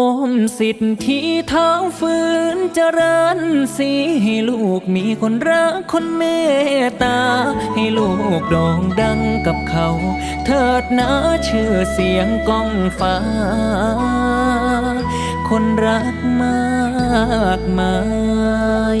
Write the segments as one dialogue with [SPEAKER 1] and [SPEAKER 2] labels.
[SPEAKER 1] อมสิทธิ์ที่เท้าฝืนเจริญสีให้ลูกมีคนรักคนเมตตา ให้ลูกโด่งดังกับเขา เถิดนะชื่อเสียงก้องฟ้า คนรักมากมาย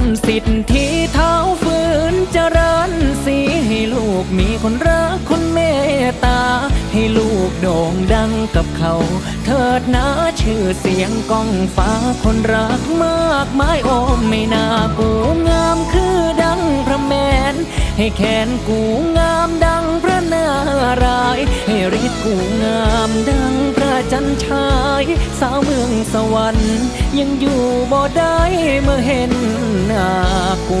[SPEAKER 1] มสิทธิเท้าฝืนเจริญสีให้ลูกมีคนรักคนเมตตา ให้ลูกโด่งดังกับเขา เถิดนะชื่อเสียงก้องฟ้าคนรักมากมายโอมไม่น่ากูงามคือดังพระแมน ให้แขนกูงามดังพระนารายให้ฤทธิ์กูงามดังพระจันทร์ชายสาวเมืองสวรรค์ ยังอยู่บ่ได้เมื่อเห็นหน้ากู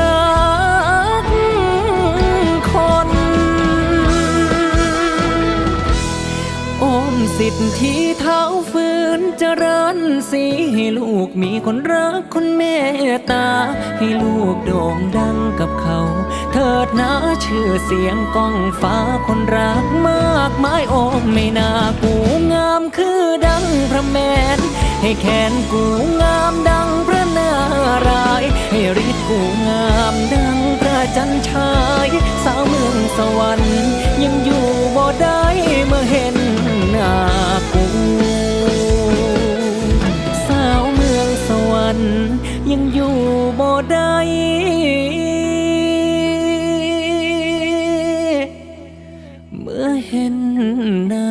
[SPEAKER 1] สิทธิ์ที่เท้าฝืนเจริญสีให้ลูกมีคนรักคนเมตตา ให้ลูกโด่งดังกับเขา เถิดนะชื่อเสียงก้องฟ้าคนรักมากมายโอมไม่น่ากูงามคือดังพระแมน ให้แขนกูงามดังพระนารายให้ฤทธิ์กูงามดังพระจันทร์ชายสาวเมืองสวรรค์ เห็นหน้า